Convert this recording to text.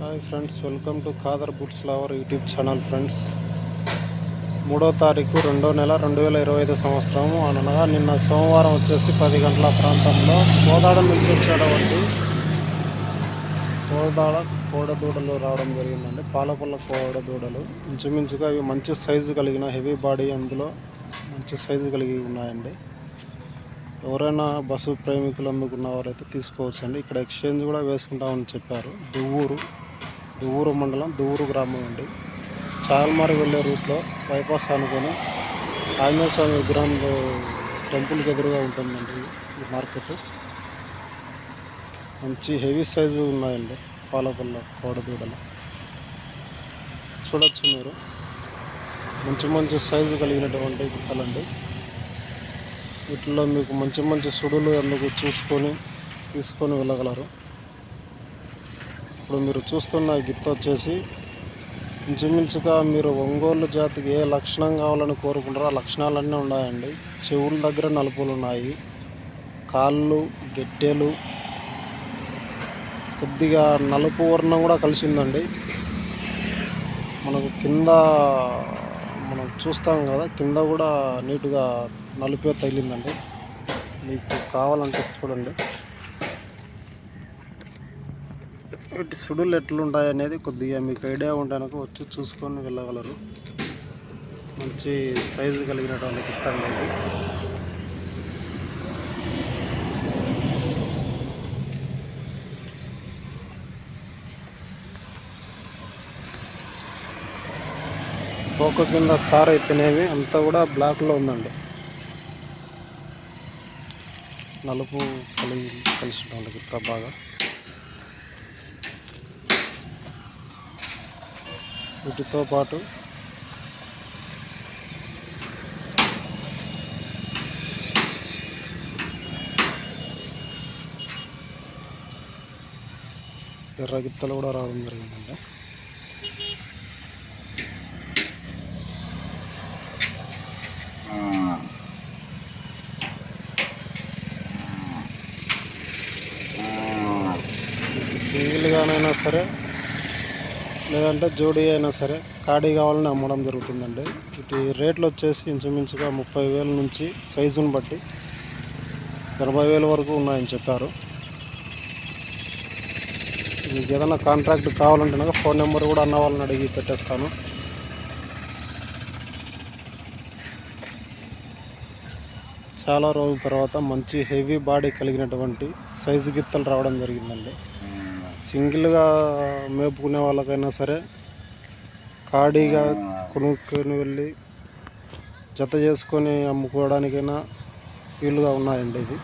Hi friends welcome to Khadar buds lover YouTube channel friends. మూడో తారీఖు రెండో నెల రెండు వేల ఇరవై ఐదు సంవత్సరం అనగా నిన్న సోమవారం వచ్చేసి పది గంటల ప్రాంతంలో కోదాడ నుంచి వచ్చేటువంటి కోదాడ కోడదూడలు రావడం జరిగిందండి. పాలపల్ల కోడదూడలు. ఇంచుమించుగా ఇవి మంచి సైజు కలిగిన హెవీ బాడీ అందులో మంచి సైజు కలిగి ఉన్నాయండి. ఎవరైనా బస్సు ప్రేమికులు అందుకున్న వారైతే తీసుకోవచ్చండి. ఇక్కడ ఎక్స్చేంజ్ కూడా వేసుకుంటామని చెప్పారు. దువ్వూరు దువ్వూరు మండలం దువ్వూరు గ్రామం అండి. చాల్మారి వెళ్ళే రూట్లో బైపాస్ అనుకొని ఆంజనేయ స్వామి విగ్రహంలో టెంపుల్కి ఎదురుగా ఉంటుందండి ఈ మార్కెట్. మంచి హెవీ సైజు ఉన్నాయండి పాలపల్ల కోడదూడలు. చూడొచ్చు మీరు. మంచి మంచి సైజు కలిగినటువంటి గుట్టలండి. వీటిలో మీకు మంచి మంచి సుడులు అందుకు చూసుకొని తీసుకొని వెళ్ళగలరు. ఇప్పుడు మీరు చూస్తున్న గిత్త వచ్చేసి ఇంచుమించుగా మీరు ఒంగోలు జాతికి ఏ లక్షణం కావాలని కోరుకుంటారో ఆ లక్షణాలన్నీ ఉన్నాయండి. చెవుల దగ్గర నలుపులు ఉన్నాయి. కాళ్ళు గెట్టెలు కొద్దిగా నలుపు వర్ణం కూడా కలిసిందండి. మనకు కింద మనం చూస్తాం కదా కింద కూడా నీట్గా నలుపే తగిలిందండి. మీకు కావాలంటే చూడండి. ఇటు సుడులు ఎట్లుంటాయి అనేది కొద్దిగా మీకు ఐడియా ఉంటే వచ్చి చూసుకొని వెళ్ళగలరు. మంచి సైజు కలిగినటువంటి గిత్తండి ఇది పోక కింద చార అయితేనేవి అంతా కూడా బ్లాక్లో ఉందండి. నలుపు కలిగి కలిసి ఉంటుంది గిత్త బాగా. వీటితో పాటు ఎర్ర గిత్తలు కూడా రావడం జరిగిందండి. సింగిల్గానైనా సరే లేదంటే జోడీ అయినా సరే కాడీ కావాలని అమ్మడం జరుగుతుందండి. ఇటు రేట్లు వచ్చేసి ఇంచుమించుగా ముప్పై వేల నుంచి సైజుని బట్టి ఎనభై వేల వరకు ఉన్నాయని చెప్పారు. మీకు ఏదైనా కాంట్రాక్ట్ కావాలంటే ఫోన్ నెంబర్ కూడా అన్న వాళ్ళని అడిగి పెట్టేస్తాను. చాలా రోజుల తర్వాత మంచి హెవీ బాడీ కలిగినటువంటి సైజు గిత్తలు రావడం జరిగిందండి. సింగిల్గా మేపుకునే వాళ్ళకైనా సరే ఖాళీగా కొనుక్కొని వెళ్ళి జత చేసుకొని అమ్ముకోవడానికైనా వీలుగా ఉన్నాయండి ఇవి.